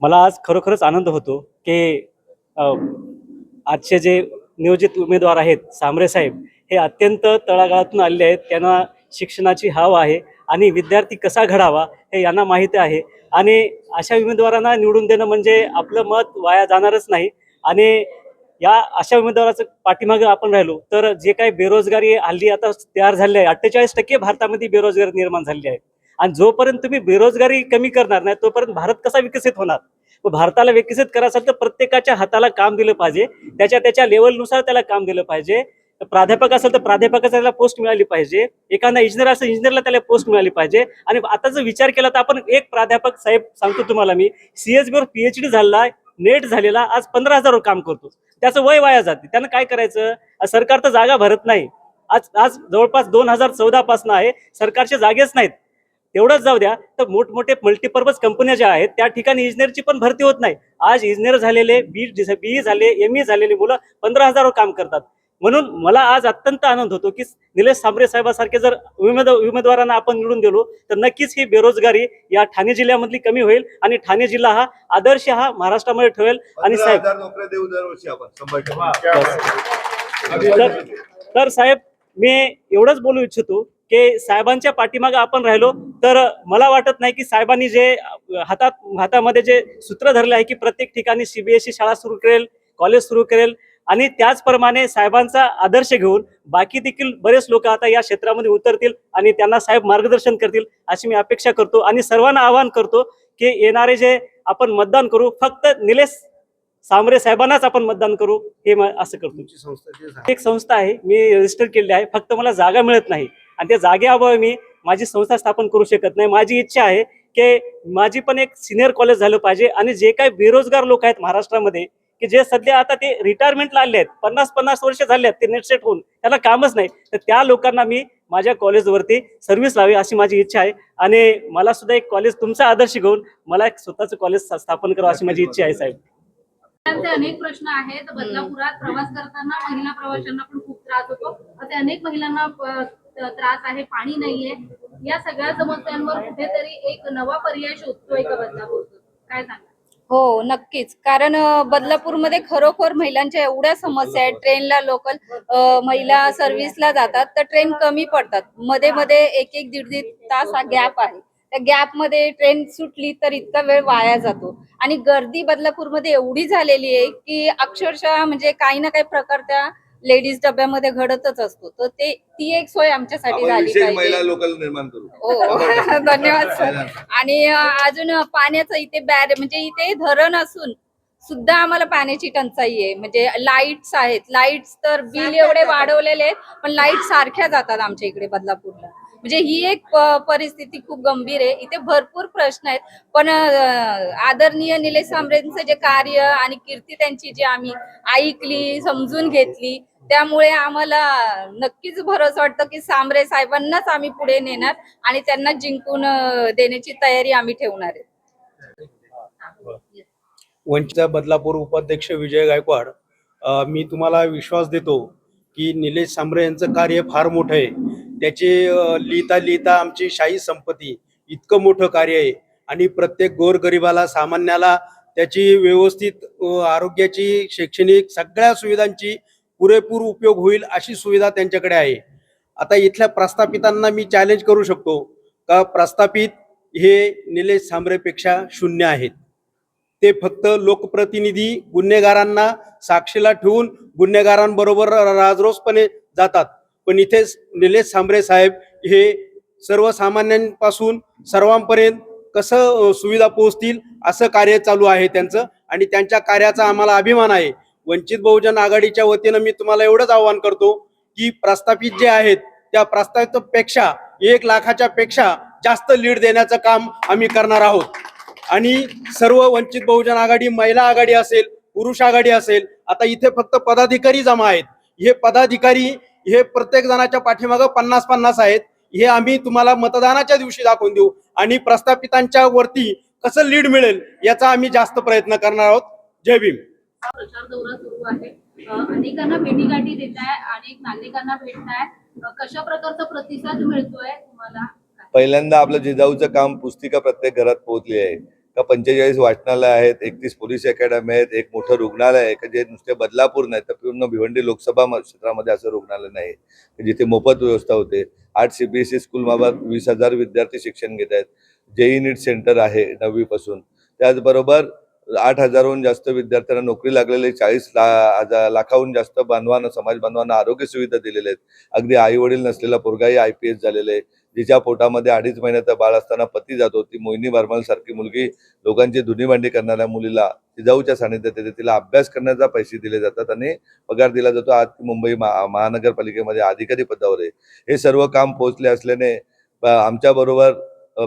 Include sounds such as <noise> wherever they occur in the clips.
मला आज खरोखरच आनंद होतो की आजचे जे नियोजित उमेदवार आहेत सांबरे साहेब हे अत्यंत तळागाळातून आलेले आहेत. त्यांना शिक्षणाची हाव आहे आणि विद्यार्थी कसा घडावा हे यांना माहिती आहे. आणि अशा उमेदवारांना निवडून देणं म्हणजे आपलं मत वाया जाणारच नाही. आणि या अशा उमेदवाराचं पाठीमागं आपण राहिलो तर जे काही बेरोजगारी हल्ली आता तयार झाली आहे अठ्ठेचाळीस टक्के भारतामध्ये बेरोजगारी निर्माण झालेली आहे. आणि जोपर्यंत तुम्ही बेरोजगारी कमी करणार नाही तोपर्यंत भारत कसा विकसित होणार? मग भारताला विकसित करायसाठी असेल तर प्रत्येकाच्या हाताला काम दिलं पाहिजे. त्याच्या त्याच्या लेवलनुसार त्याला काम दिलं पाहिजे. प्राध्यापक असेल तर प्राध्यापकाचा त्याला पोस्ट मिळाली पाहिजे. एखादा इंजिनियर असेल इंजिनियरला त्याला पोस्ट मिळाली पाहिजे. आणि आता जर विचार केला तर आपण एक प्राध्यापक साहेब सांगतो तुम्हाला मी सीएसबीवर पीएचडी झालेला नेट झालेला आज पंधरा हजारवर काम करतो. त्याचं वय वाया जाते. त्यानं काय करायचं? सरकार तर जागा भरत नाही. आज आज जवळपास दोन हजार चौदा पासून आहे. सरकारचे जागेच नाहीत. तेवढंच जाऊ द्या. तर मोठमोठे मल्टीपर्पज कंपन्या ज्या आहेत त्या ठिकाणी इंजिनियरची पण भरती होत नाही. आज इंजिनियर झालेले बी बी झाले एम ई झालेली मुलं पंधरा हजारवर काम करतात. म्हणून मला आज अत्यंत आनंद होतो की निलेश सांबरे साहेबासारखे जर उमेद उमेदवारांना आपण निवडून दिलो तर नक्कीच ही बेरोजगारी या ठाणे जिल्ह्यामधली कमी होईल आणि ठाणे जिल्हा हा आदर्श हा महाराष्ट्रामध्ये ठेवेल. आणि साहेब तर साहेब मी एवढंच बोलू इच्छितो की साहेबांच्या पाठीमागे आपण राहिलो तर मला वाटत नाही की साहेबांनी जे हातात हातामध्ये जे सूत्र धरले आहे की प्रत्येक ठिकाणी सीबीएसई शाळा सुरू करेल कॉलेज सुरू करेल आणि त्याचप्रमाणे साहेबांचा आदर्श घेऊन बाकी देखील बरेच लोक आता या क्षेत्रामध्ये उतरतील आणि त्यांना साहेब मार्गदर्शन करतील अशी मी अपेक्षा करतो. आणि सर्वांना आवाहन करतो की येणारे जे आपण मतदान करू फक्त निलेश सांबरे साहेबांनाच आपण मतदान करू हे म- असं करतो. एक संस्था आहे मी रजिस्टर केलेली आहे फक्त मला जागा मिळत नाही. आणि त्या जागेअभावी मी माझी संस्था स्थापन करू शकत नाही. माझी इच्छा आहे की माझी पण एक सिनियर कॉलेज झालं पाहिजे आणि जे काही बेरोजगार लोक आहेत महाराष्ट्रामध्ये की जे सध्या आता ते रिटायरमेंटला आले आहेत पन्नास पन्नास वर्ष झाले आहेत ते नेट सेट होऊन त्याला कामच नाही. तर त्या लोकांना मी माझ्या कॉलेजवरती सर्व्हिस लावी अशी माझी इच्छा आहे. आणि मला सुद्धा एक कॉलेज तुमचा आदर्श घेऊन मला एक स्वतःचं कॉलेज स्थापन करावं अशी माझी इच्छा आहे साहेब. अनेक प्रश्न आहेत. बदलापुरात प्रवास करताना महिला प्रवाशांना पण खूप त्रास होतो. असे अनेक महिलांना त्रास आहे पाणी नाहीये. या सगळ्या समस्यांवर कुठेतरी एक नवा पर्याय शोधतोय का बदलापूर? काय सांगा हो नक्कीच. कारण बदलापूरमध्ये खरोखर महिलांच्या एवढ्या समस्या आहेत. ट्रेनला लोकल महिला सर्व्हिसला जातात तर ट्रेन कमी पडतात. मध्ये मध्ये एक एक दीड दीड तास हा गॅप आहे. त्या गॅपमध्ये ट्रेन सुटली तर इतका वेळ वाया जातो. आणि गर्दी बदलापूरमध्ये एवढी झालेली आहे की अक्षरशः म्हणजे काही ना काही प्रकार त्या लेडीज डब्यामध्ये घडतच असतो. तर ते ती एक सोय आमच्यासाठी आपण झाली विशेष महिला पाहिजे लोकल निर्माण करू. हो <laughs> धन्यवाद सर. आणि अ, अजून पाण्याचं इथे बॅर म्हणजे इथे धरण असून सुद्धा आम्हाला पाण्याची टंचाई आहे. म्हणजे लाईट्स आहेत. लाईट्स तर बिल एवढे वाढवलेले आहेत पण लाइट सारख्या जातात आमच्या इकडे बदलापूरला. म्हणजे ही एक प- परिस्थिती खूप गंभीर आहे. इथे भरपूर प्रश्न आहेत. पण अ, आदरणीय निलेश सांबरेंचं जे कार्य आणि कीर्ती त्यांची जी आम्ही ऐकली समजून घेतली त्यामुळे आम्हाला नक्कीच भरोसा वाटतं की सांबरे साहेबांनाच आम्ही पुढे नेणार आणि त्यांना जिंकून देण्याची तयारी आम्ही ठेवणार आहे. वंचित बदलापूर उपाध्यक्ष विजय गायकवाड मी तुम्हाला विश्वास देतो की निलेश सांबरे यांचं कार्य फार मोठं आहे. त्याचे लिहिता लिहिता आमची शाही संपत्ती इतकं मोठं कार्य आहे आणि प्रत्येक गोरगरिबाला सामान्याला त्याची व्यवस्थित आरोग्याची शैक्षणिक सगळ्या सुविधांची पुरेपूर उपयोग होईल अशी सुविधा त्यांच्याकडे आहे. आता इथल्या प्रस्थापितांना मी चॅलेंज करू शकतो का प्रस्थापित हे निलेश सांबरेपेक्षा शून्य आहेत. ते फक्त लोकप्रतिनिधी गुन्हेगारांना साक्षीला ठेवून गुन्हेगारांबरोबर राजरोसपणे जातात. पण इथे निलेश सांबरे साहेब हे सर्वसामान्यांपासून सर्वांपर्यंत कसं सुविधा पोहोचतील असं कार्य चालू आहे त्यांचं आणि त्यांच्या कार्याचा आम्हाला अभिमान आहे. वंचित बहुजन आघाडीच्या वतीनं मी तुम्हाला एवढंच आवाहन करतो की प्रस्थापित जे आहेत त्या प्रस्तावितपेक्षा एक लाखाच्या पेक्षा जास्त लीड देण्याचं काम आम्ही करणार आहोत. आणि सर्व वंचित बहुजन आघाडी महिला आघाडी असेल पुरुष आघाडी असेल आता इथे फक्त पदाधिकारी जमा आहेत. हे पदाधिकारी हे प्रत्येक जणाच्या पाठीमागं पन्नास पन्नास आहेत. हे आम्ही तुम्हाला मतदानाच्या दिवशी दाखवून देऊ. आणि प्रस्थापितांच्या वरती कसं लीड मिळेल याचा आम्ही जास्त प्रयत्न करणार आहोत. जय भीम. प्रचार दौरा सुरू आहे. अनेकांना भेटीगाठी देत आहे अनेक नागरिकांना भेटताय. कशा प्रकारचा प्रतिसाद मिळतोय तुम्हाला? पहिल्यांदा आपलं जिजाऊचं काम पुस्तिका प्रत्येक घरात पोहोचली आहे. का पंचेचाळीस वाचनालय आहेत एकतीस पोलीस अकॅडमी आहेत एक मोठं रुग्णालय आहे का जे नुसते बदलापूर नाही तर पूर्ण भिवंडी लोकसभा क्षेत्रामध्ये असं रुग्णालय नाही जिथे मोफत व्यवस्था होते. आठ सीबीएसई स्कूलमार्फत वीस हजार विद्यार्थी शिक्षण घेत आहेत. जेई नीट सेंटर आहे नववीपासून. त्याचबरोबर आठ हजारहून जास्त विद्यार्थ्यांना नोकरी लागलेली चाळीस ला हजार लाखाहून जास्त बांधवांना समाज बांधवांना आरोग्य सुविधा दिलेल्या आहेत. अगदी आई वडील नसलेला पोरगाही आय पी एस झालेले आहे. जिच्या पोटामध्ये अडीच महिन्याचा बाळ असताना पती जातो ती मोहिनी बर्मल सारखी मुलगी लोकांची धुनी भांडी करणाऱ्या मुलीला जिजाऊच्या सानिध्यात येते तिला अभ्यास करण्याचा पैसे दिले जातात आणि पगार दिला जातो. आज मुंबई महा महानगरपालिकेमध्ये अधिकारी पदावर आहे. हे सर्व काम पोहोचले असल्याने आमच्या बरोबर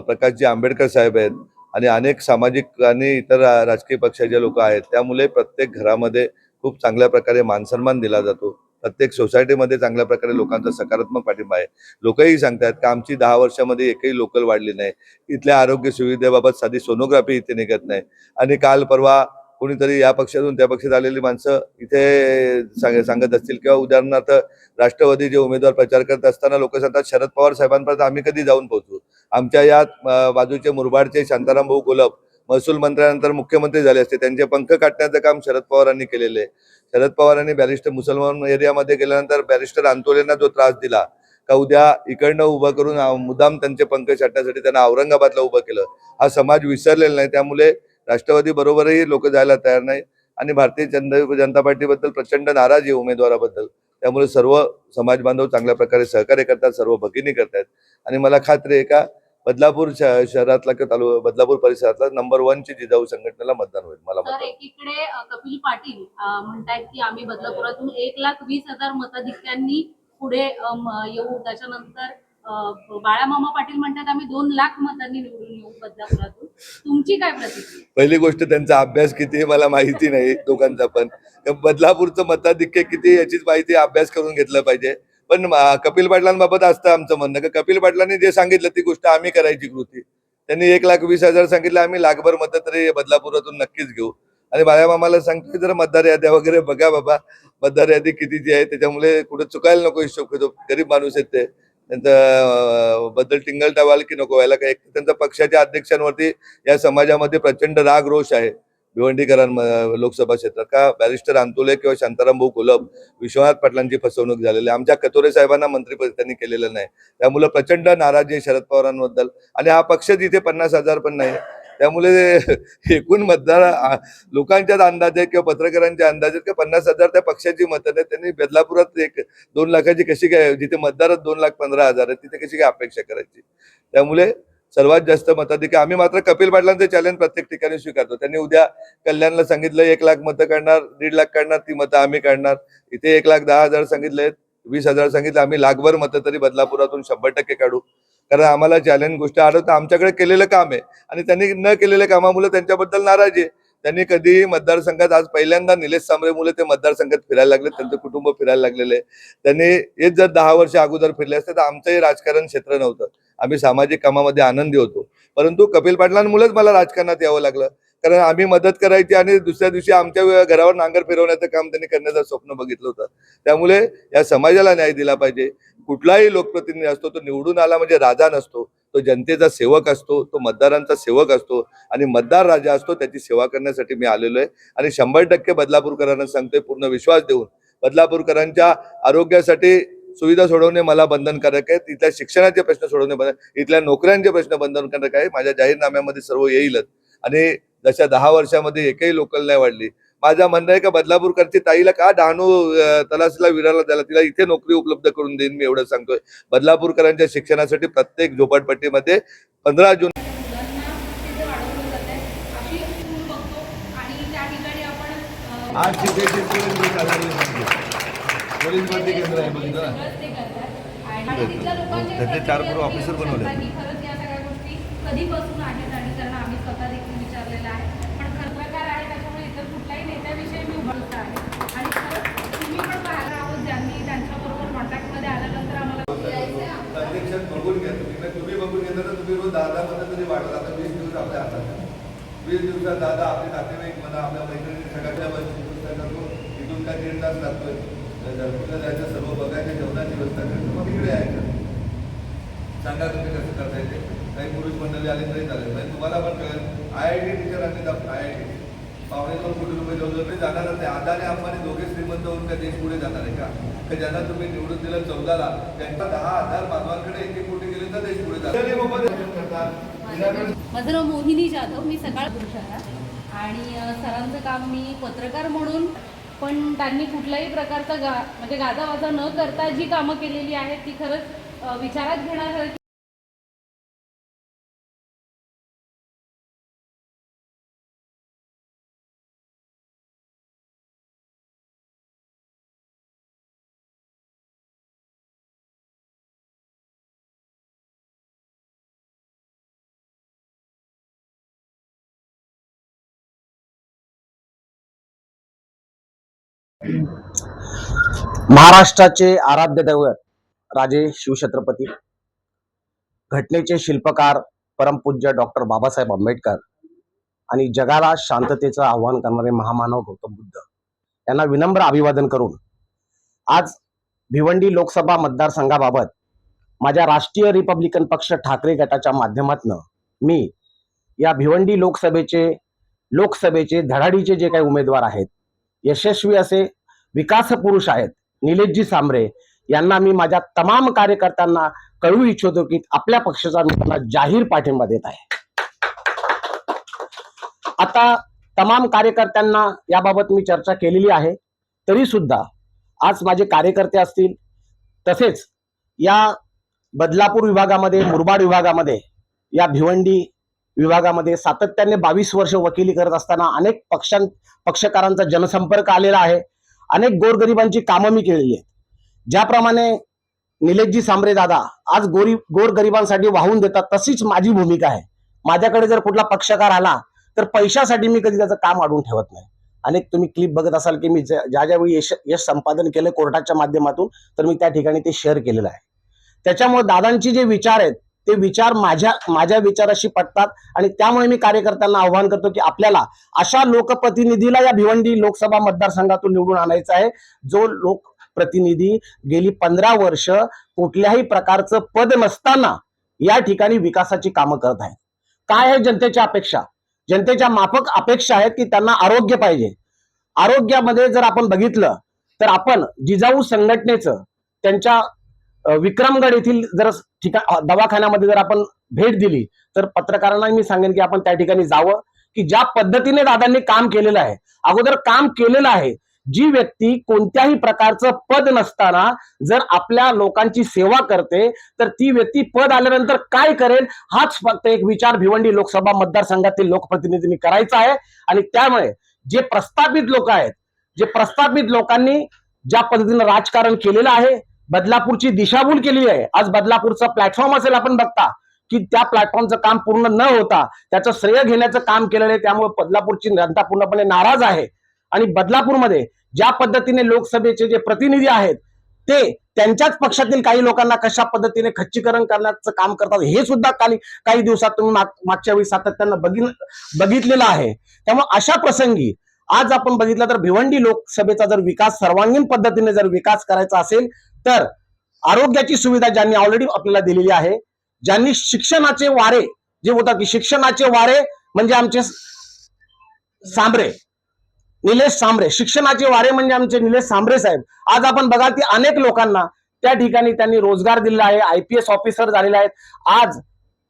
प्रकाशजी आंबेडकर साहेब आहेत. आणि अनेक सामाजिक आणि इतर राजकीय पक्षाचे लोक आहेत त्यामुळे प्रत्येक घरामध्ये खूप चांगल्या प्रकारे मानसन्मान दिला जातो. प्रत्येक सोसायटीमध्ये चांगल्या प्रकारे लोकांचा सकारात्मक पाठिंबा आहे. लोकही सांगतात की आमची दहा वर्षामध्ये एकही लोकल वाढली नाही. इथल्या आरोग्य सुविधेबाबत साधी सोनोग्राफी इथे निघत नाही. आणि काल परवा कोणीतरी या पक्षातून त्या पक्षात आलेली माणसं इथे सांग सांगत असतील किंवा उदाहरणार्थ राष्ट्रवादी जे उमेदवार प्रचार करत असताना लोक सांगतात शरद पवार साहेबांपर्यंत आम्ही कधी जाऊन पोहोचू? आमच्या या बाजूचे मुरबाडचे शांताराम भाऊ गोलब महसूल मंत्र्यानंतर मुख्यमंत्री झाले असते. त्यांचे पंख काटण्याचं काम शरद पवारांनी केलेले आहे. शरद पवारांनी बॅरिस्टर मुसलमान एरियामध्ये गेल्यानंतर बॅरिस्टर आंतोलेंना जो त्रास दिला का उद्या इकडनं उभं करून मुदाम मुद्दाम त्यांचे पंख छाटण्यासाठी त्यांना औरंगाबादला उभं केलं. हा समाज विसरलेला नाही. त्यामुळे राष्ट्रवादी बरोबरही लोक जायला तयार नाही. आणि भारतीय जनता जनता पार्टीबद्दल प्रचंड नाराज आहे उमेदवाराबद्दल. त्यामुळे सर्व समाज बांधव चांगल्या प्रकारे सहकार्य करतात सर्व भगिनी करतात आणि मला खात्री आहे का बदलापूर शहरातला किंवा तालु बदलापूर परिसरातला नंबर वनची जिजाऊ संघटनेला मतदान होईल मला तर एकीकडे कपिल पाटील अ, म्हणतायत की आम्ही बदलापुरातून एक लाख वीस हजार मताधिक्यांनी पुढे येऊ. त्याच्यानंतर बाळामामा पाटील म्हणतात आम्ही दोन लाख मतांनी निवडून येऊ बदलापुरातून. तुमची काय प्रतिक्रिया? पहिली गोष्ट त्यांचा अभ्यास किती आहे मला माहिती नाही दोघांचा पण. बदलापूरचं मताधिक्य किती याचीच माहिती अभ्यास करून घेतलं पाहिजे. पण कपिल पाटलांबाबत असतं आमचं म्हणणं. का कपिल पाटलांनी जे सांगितलं ती गोष्ट आम्ही करायची कृती. त्यांनी एक लाख वीस हजार सांगितलं आम्ही लाखभर मतं तरी बदलापुरातून नक्कीच घेऊ. आणि बाळा मामाला सांगतोय जरा मतदार याद्या वगैरे बघा बाबा. मतदार यादी कितीची आहे? त्याच्यामुळे कुठे चुकायला नको हिशोब घेतो गरीब माणूस आहेत ते. त्यांचं बद्दल टिंगल टावाल की नको व्हायला काय त्यांच्या पक्षाच्या अध्यक्षांवरती या समाजामध्ये प्रचंड राग रोष आहे भिवंडीकरां लोकसभा क्षेत्रात. का? बॅरिस्टर अंतुले किंवा शांताराम भाऊ कोलब विश्वनाथ पाटलांची फसवणूक झालेली आहे. आमच्या कतोरे साहेबांना मंत्रीपद त्यांनी केलेलं नाही. त्यामुळे प्रचंड नाराजी आहे शरद पवारांबद्दल. आणि हा पक्ष तिथे पन्नास हजार पण नाही त्यामुळे <laughs> एकूण मतदार लोकांच्याच अंदाज किंवा पत्रकारांच्या अंदाज आहेत पन्नास हजार त्या पक्षाची मतं नाही त्यांनी बदलापुरात एक दोन लाखाची कशी काय जिथे मतदारच दोन लाख पंधरा हजार आहे तिथे कशी काय अपेक्षा करायची? त्यामुळे सर्वात जास्त मताधिकार आम्ही मात्र कपिल पाटलांचे चॅलेंज प्रत्येक ठिकाणी स्वीकारतो. त्यांनी उद्या कल्याणला सांगितलं एक लाख मतं काढणार दीड लाख काढणार ती मतं आम्ही काढणार. इथे एक लाख दहा हजार सांगितले वीस हजार सांगितलं आम्ही लाखभर मतं तरी बदलापुरातून शंभर टक्के काढू. कारण आम्हाला चॅलेंज गोष्ट आढळतं आमच्याकडे केलेलं काम आहे. आणि त्यांनी न केलेल्या कामामुळे त्यांच्याबद्दल नाराजी आहे. त्यांनी कधीही मतदारसंघात आज पहिल्यांदा निलेश सांबरे मुले ते मतदारसंघात फिरायला लागले. त्यांचं कुटुंब फिरायला लागलेले आहे. त्यांनी हेच जर दहा वर्ष अगोदर फिरले असते तर आमचंही राजकारण क्षेत्र नव्हतं. आम्ही सामाजिक कामामध्ये आनंदी होतो. परंतु कपिल पाटलांमुळेच मला राजकारणात यावं लागलं. कारण आम्ही मदत करायची आणि दुसऱ्या दिवशी आमच्या घरावर नांगर फिरवण्याचं काम त्यांनी करण्याचं स्वप्न बघितलं होतं. त्यामुळे या समाजाला न्याय दिला पाहिजे. कुठलाही लोकप्रतिनिधी असतो तो निवडून आला म्हणजे राजा नसतो. तो जनतेचा सेवक असतो तो मतदारांचा सेवक असतो आणि मतदार राजा असतो त्याची सेवा करण्यासाठी मी आलेलो आहे. आणि शंभर टक्के बदलापूरकरांना सांगतोय पूर्ण विश्वास देऊन. बदलापूरकरांच्या आरोग्यासाठी सुविधा सोडवणे मला बंधनकारक आहे. इथल्या शिक्षणाचे प्रश्न सोडवणे बंधन इथल्या नोकऱ्यांचे प्रश्न बंधनकारक आहे. माझ्या जाहीरनाम्यामध्ये सर्व येईलच. आणि जशा दहा वर्षामध्ये एकही लोकल नाही वाढली माझं म्हणणं आहे का बदलापूरकरची ताईला का डहाणू तलासला विराला द्यायला तिला इथे नोकरी उपलब्ध करून देईन मी एवढं सांगतोय. बदलापूरकरांच्या शिक्षणासाठी प्रत्येक झोपडपट्टीमध्ये पंधरा जून मुलांना तिथे वाढवलं जात आहे अशी स्कूल बघतो आणि त्या ठिकाणी आपण अ, आज पोलीस भरती केंद्र आहे बघितलं त्याचे चार पूर्व ऑफिसर बनवले. सांगता की खरंच या सगळ्या गोष्टी कधीपासून आहेत आणि कारण आम्ही स्वतः देखील विचारलेलं आहे पण खरप्रकार आहे त्याच्यामुळे इतर कुठल्याही आहे. आणि तुम्ही पण आहोत ज्यांनी त्यांच्याबरोबर कॉन्टॅक्टमध्ये आल्यानंतर आम्हाला बघून घ्या तुम्ही. म्हणजे तुम्ही बघून घेतलं तर तुम्ही रोज दहा दहा मध्ये तरी वाढला आता वीस दिवस आपल्या हातात वीस दिवसात दादा आपले नातेवाईक म्हणा आपल्या मैत्रिणी सगळ्याच्या करतो इथून काय दीड तास लागतोय. घरकुलं जायचं सर्व बघायचं जेवणाची व्यवस्था करायचं मग इकडे यायचं सांगा तुम्ही कसं करता येते काही पुरुष मंडळी आले तरी चालेल. म्हणजे तुम्हाला पण कळेल. आय आय टी टीचरांनी आय आय टी पावणे दोन कोटी रुपये जवळजवळ ते जाणारच नाही अदानी अंबानी दोघे श्रीमंत होऊन का देश पुढे जाणार आहे का? का ज्यांना तुम्ही निवडून दिलं चौदाला त्यांचा दहा हजार एक एक कोटी गेले तर देश पुढे जाणार माझं नाव मोहिनी जाधव. मी सकाळ शहरात आणि सरांचं काम मी पत्रकार म्हणून पण त्यांनी कुठल्याही प्रकारचा गा म्हणजे गाजावाजा न करता जी कामं केलेली आहेत ती खरंच विचारात घेण्यासारखी महाराष्ट्राचे आराध्य दैवत राजे शिवछत्रपती घटनेचे शिल्पकार परमपूज्य डॉक्टर बाबासाहेब आंबेडकर आणि जगाला शांततेचं आव्हान करणारे महामानव गौतम बुद्ध यांना विनम्र अभिवादन करून आज भिवंडी लोकसभा मतदारसंघाबाबत माझ्या राष्ट्रीय रिपब्लिकन पक्ष ठाकरे गटाच्या माध्यमातून मी या भिवंडी लोकसभेचे लोकसभेचे धडाडीचे जे काही उमेदवार आहेत यशस्वी असे विकास पुरुष आहेत. निलेशजी सांबरे यांना मी माझ्या तमाम कार्यकर्त्यांना कळवू इच्छितो की आपल्या पक्षाचा मी त्यांना जाहीर पाठिंबा देत आहे. आता तमाम कार्यकर्त्यांना याबाबत मी चर्चा केलेली आहे. तरी सुद्धा आज माझे कार्यकर्ते असतील तसेच या बदलापूर विभागामध्ये मुरबाड विभागामध्ये या भिवंडी विभागामध्ये सातत्याने बावीस वर्ष वकिली करत असताना अनेक पक्षां पक्षकारांचा जनसंपर्क आलेला आहे. अनेक गोरगरिबांची कामं मी केलेली आहेत. ज्याप्रमाणे निलेशजी सांबरे दादा आज गोरी गोरगरिबांसाठी वाहून देतात तशीच माझी भूमिका आहे. माझ्याकडे जर कुठला पक्षकार आला तर पैशासाठी मी कधी त्याचं काम अडून ठेवत नाही. अनेक तुम्ही क्लिप बघत असाल की मी ज्या ज्या ज्यावेळी यश यश संपादन केलं कोर्टाच्या माध्यमातून तर मी त्या ठिकाणी ते शेअर केलेलं आहे. त्याच्यामुळे दादांचे जे विचार आहेत ते विचार माझ्या माझ्या विचाराशी पटतात आणि त्यामुळे मी कार्यकर्त्यांना आव्हान करतो की आपल्याला अशा लोकप्रतिनिधीला या भिवंडी लोकसभा मतदारसंघातून निवडून आणायचा आहे. जो लोकप्रतिनिधी गेली पंधरा वर्ष कुठल्याही प्रकारचं पद नसताना या ठिकाणी विकासाची कामं करत आहेत काय आहे जनतेच्या अपेक्षा? जनतेच्या माफक अपेक्षा आहेत की त्यांना आरोग्य पाहिजे. आरोग्यामध्ये जर आपण बघितलं तर आपण जिजाऊ संघटनेचं त्यांच्या विक्रमगड येथील जर ठिकाण दवाखान्यामध्ये जर आपण भेट दिली तर पत्रकारांना मी सांगेन की आपण त्या ठिकाणी जावं की ज्या पद्धतीने दादांनी काम केलेलं आहे. अगोदर काम केलेलं आहे. जी व्यक्ती कोणत्याही प्रकारचं पद नसताना जर आपल्या लोकांची सेवा करते तर ती व्यक्ती पद आल्यानंतर काय करेल हाच फक्त एक विचार भिवंडी लोकसभा मतदारसंघातील लोकप्रतिनिधींनी करायचा आहे. आणि त्यामुळे जे प्रस्थापित लोक आहेत जे प्रस्थापित लोकांनी ज्या पद्धतीनं राजकारण केलेलं आहे बदलापूरची दिशाभूल केली आहे. आज बदलापूरचा प्लॅटफॉर्म असेल आपण बघता की त्या प्लॅटफॉर्मचं काम पूर्ण न होता त्याचं श्रेय घेण्याचं काम केलेलं आहे त्यामुळे बदलापूरची जनता पूर्णपणे नाराज आहे. आणि बदलापूरमध्ये ज्या पद्धतीने लोकसभेचे जे प्रतिनिधी आहेत ते त्यांच्याच पक्षातील काही लोकांना कशा पद्धतीने खच्चीकरण करण्याचं काम करतात हे सुद्धा काही काही दिवसात तुम्ही मागच्या वेळी सातत्यानं बघितलेलं आहे. त्यामुळे अशा प्रसंगी आज आपण बघितलं तर भिवंडी लोकसभेचा जर विकास सर्वांगीण पद्धतीने जर विकास करायचा असेल तर आरोग्याची सुविधा ज्यांनी ऑलरेडी आपल्याला दिलेली आहे ज्यांनी शिक्षणाचे वारे जे होतात की शिक्षणाचे वारे म्हणजे आमचे सांबरे निलेश सांबरे शिक्षणाचे वारे म्हणजे आमचे निलेश सांबरे साहेब. आज आपण बघाल की अनेक लोकांना त्या ठिकाणी त्यांनी रोजगार दिलेला आहे आय पी एस ऑफिसर झालेले आहेत. आज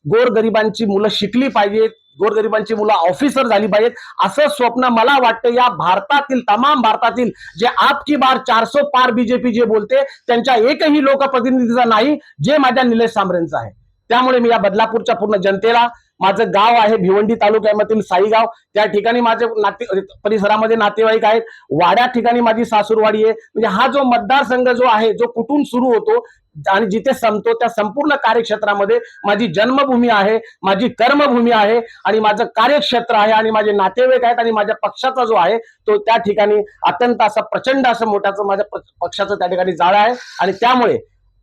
गोरगरिबांची मुलं शिकली पाहिजेत. गोरगरिबांची मुलं ऑफिसर झाली पाहिजेत. असं स्वप्न मला वाटतं या भारतातील तमाम भारतातील जे आपकी बार चारसो पार बीजेपी जे बोलते त्यांच्या एकही लोकप्रतिनिधीचा नाही जे माझ्या निलेश सांबरेंचं आहे. त्यामुळे मी या बदलापूरच्या पूर्ण जनतेला माझं गाव आहे भिवंडी तालुक्यामधील साईगाव. त्या ठिकाणी माझे नाते परिसरामध्ये नातेवाईक आहेत. वाड्या ठिकाणी माझी सासूरवाडी आहे. म्हणजे हा जो मतदारसंघ जो आहे जो कुठून सुरू होतो आणि जिथे संपतो त्या संपूर्ण कार्यक्षेत्रामध्ये माझी जन्मभूमी आहे माझी कर्मभूमी आहे आणि माझं कार्यक्षेत्र आहे आणि माझे नातेवाईक आहेत आणि माझ्या पक्षाचा जो आहे तो त्या ठिकाणी अत्यंत असं प्रचंड असं मोठ्याचं माझ्या प- पक्षाचं त्या ठिकाणी जाळ आहे. आणि त्यामुळे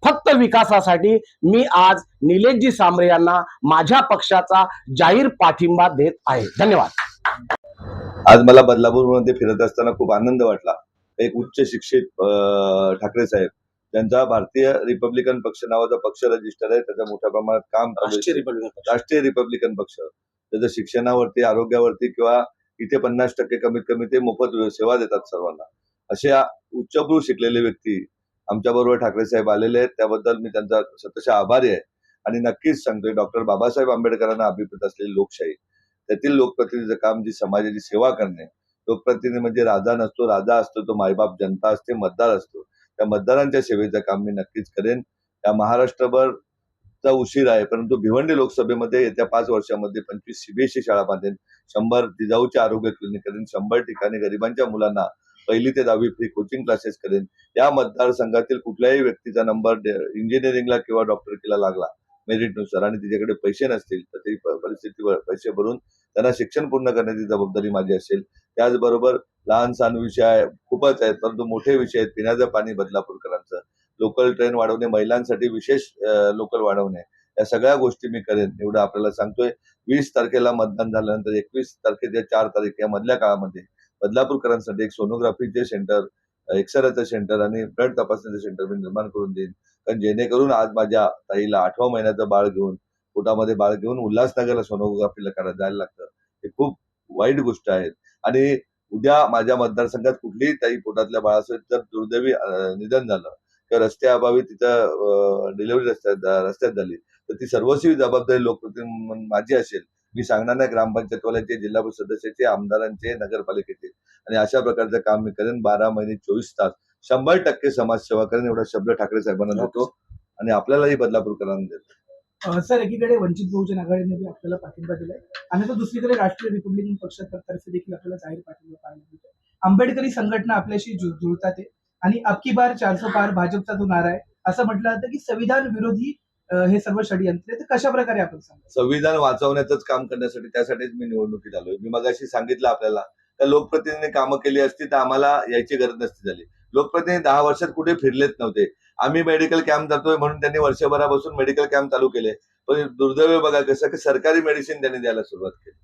फक्त विकासासाठी मी आज निलेशजी सांबरे यांना माझ्या पक्षाचा जाहीर पाठिंबा देत आहे. धन्यवाद. आज मला बदलापूरमध्ये फिरत असताना खूप आनंद वाटला. एक उच्च शिक्षित ठाकरे साहेब त्यांचा भारतीय रिपब्लिकन पक्ष नावाचा पक्ष रजिस्टर आहे. त्याचा मोठ्या प्रमाणात काम चालू आहे. राष्ट्रीय रिपब्लिकन पक्ष. राष्ट्रीय रिपब्लिकन पक्ष. त्याचं शिक्षणावरती आरोग्यावरती किंवा इथे पन्नास टक्के कमीत कमी ते मोफत सेवा देतात सर्वांना. अशा उच्चभ्रू शिकलेले व्यक्ती आमच्याबरोबर ठाकरे साहेब आलेले आहेत. त्याबद्दल मी त्यांचा सतश आभारी आहे. आणि नक्कीच सांगतोय डॉक्टर बाबासाहेब आंबेडकरांना अभिप्रेत असलेली लोकशाही त्यातील लोकप्रतिनिधीचं काम जी समाजाची सेवा करणे लोकप्रतिनिधी म्हणजे राजा नसतो राजा असतो तो मायबाप जनता असते मतदार असतो. त्या मतदारांच्या सेवेचं काम मी नक्कीच करेन. त्या महाराष्ट्रभर चा उशीर आहे परंतु भिवंडी लोकसभेमध्ये येत्या पाच वर्षामध्ये पंचवीस सीबीएसई शाळा बांधेन. शंभर जिजाऊचे आरोग्य क्लिनिक करेन. शंभर ठिकाणी गरिबांच्या मुलांना पहिली ते दहावी फ्री कोचिंग क्लासेस करेन. या मतदारसंघातील कुठल्याही व्यक्तीचा नंबर इंजिनिअरिंगला किंवा डॉक्टरकीला लागला मेरिटनुसार आणि तिच्याकडे पैसे नसतील तर ती परिस्थितीवर पैसे भरून त्यांना शिक्षण पूर्ण करण्याची जबाबदारी माझी असेल. त्याचबरोबर लहान सहान विषय खूपच आहेत परंतु मोठे विषय आहेत पिण्याचं पाणी बदलापूरकरांचं. लोकल ट्रेन वाढवणे महिलांसाठी विशेष लोकल वाढवणे या सगळ्या गोष्टी मी करेन. एवढं आपल्याला सांगतोय. वीस तारखेला मतदान झाल्यानंतर एकवीस तारखेच्या चार तारीख या मधल्या काळामध्ये बदलापूरकरांसाठी एक सोनोग्राफीचे सेंटर एक्सरेचं सेंटर आणि ब्लड तपासणीचं सेंटर मी निर्माण करून देईन. कारण जेणेकरून आज माझ्या ताईला आठवा महिन्याचं बाळ घेऊन पोटामध्ये बाळ घेऊन उल्हासनगरला सोनोग्राफीला करायला जायला लागतं. हे खूप वाईट गोष्ट आहे. आणि उद्या माझ्या मतदारसंघात कुठलीही ताई पोटातल्या बाळाचं जर दुर्दैवी निधन झालं किंवा रस्त्याअभावी तिथं डिलिव्हरी रस्त्यात रस्त्यात झाली तर ती सर्वस्वी जबाबदारी लोकप्रतिनिधी माझी असेल. मी सांगणार नाही ग्रामपंचायतवाल्याचे जिल्हा परिषद सदस्याचे आमदारांचे नगरपालिकेचे. आणि अशा प्रकारचं काम मी करेन. बारा महिने चोवीस तास शंभर टक्के समाजसेवा करेन एवढा शब्द ठाकरे साहेबांना देतो. आणि आपल्यालाही बदलापूरकरांना देतो. सर एकीकडे वंचित बहुजन आघाडीने आपल्याला पाठिंबा दिलाय. आणि तो दुसरीकडे राष्ट्रीय रिपब्लिकन पक्षातर्फे देखील आपल्याला जाहीर पाठिंबा पाहायला मिळतो आंबेडकरी संघटना आपल्याशी जुळतात आहे. आणि अबकी बार चारसो पार भाजपचा जो नारा आहे असं म्हटलं जातं की संविधान विरोधी हे सर्व षडयंत्र तर कशा प्रकारे आपण संविधान वाचवण्याचंच काम करण्यासाठी त्यासाठीच मी निवडणुकीत आलोय. मी मगाशी सांगितलं आपल्याला तर लोकप्रतिनिधीने कामं केली असती तर आम्हाला यायची गरज नसती झाली. लोकप्रतिनिधी दहा वर्षात कुठे फिरलेच नव्हते. आम्ही मेडिकल कॅम्प जातोय म्हणून त्यांनी वर्षभरापासून मेडिकल कॅम्प चालू केले. पण दुर्दैव बघा कसं की सरकारी मेडिसिन त्यांनी द्यायला सुरुवात केली.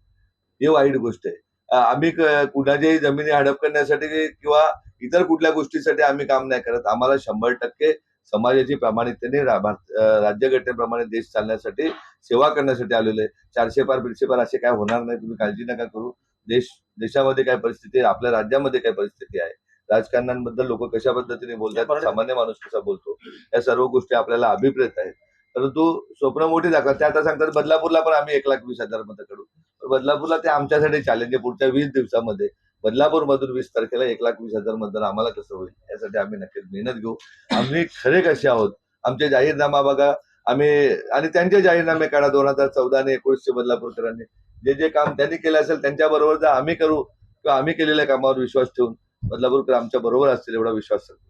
ही वाईट गोष्ट आहे. आम्ही कुणाच्याही जमिनी हडप करण्यासाठी किंवा इतर कुठल्या गोष्टीसाठी आम्ही काम नाही करत. आम्हाला शंभर टक्के समाजाची प्रामाणिकतेने राज्यघटनेप्रमाणे देश चालण्यासाठी सेवा करण्यासाठी आलेलो चारशे पार बिरशे पार असे काय होणार नाही तुम्ही काळजी नका करू. देश देशामध्ये काय परिस्थिती आहे आपल्या राज्यामध्ये काय परिस्थिती आहे राजकारण्यांबद्दल लोक कशा पद्धतीने बोलतात सामान्य माणूस कसा बोलतो या सर्व गोष्टी आपल्याला अभिप्रेत आहेत. परंतु स्वप्न मोठी दाखवतात. ते आता सांगतात बदलापूरला पण आम्ही एक लाख वीस हजार मतं काढू. पण बदलापूरला ते आमच्यासाठी चॅलेंज आहे. पुढच्या वीस दिवसामध्ये बदलापूर मधून वीस तारखेला एक लाख वीस हजार मतदान आम्हाला कसं होईल? यासाठी आम्ही नक्कीच मेहनत घेऊ. आम्ही खरे कसे आहोत? आमचे जाहीरनामा बघा. आम्ही आणि त्यांचे जाहीरनामे काढा. दोन हजार चौदा आणि एकोणीसशे बदलापूरकरांनी. जे जे काम त्यांनी केलं असेल त्यांच्या बरोबर जर आम्ही करू किंवा आम्ही केलेल्या कामावर विश्वास ठेवून बदलापूरकर आमच्या बरोबर असतील एवढा विश्वास करतो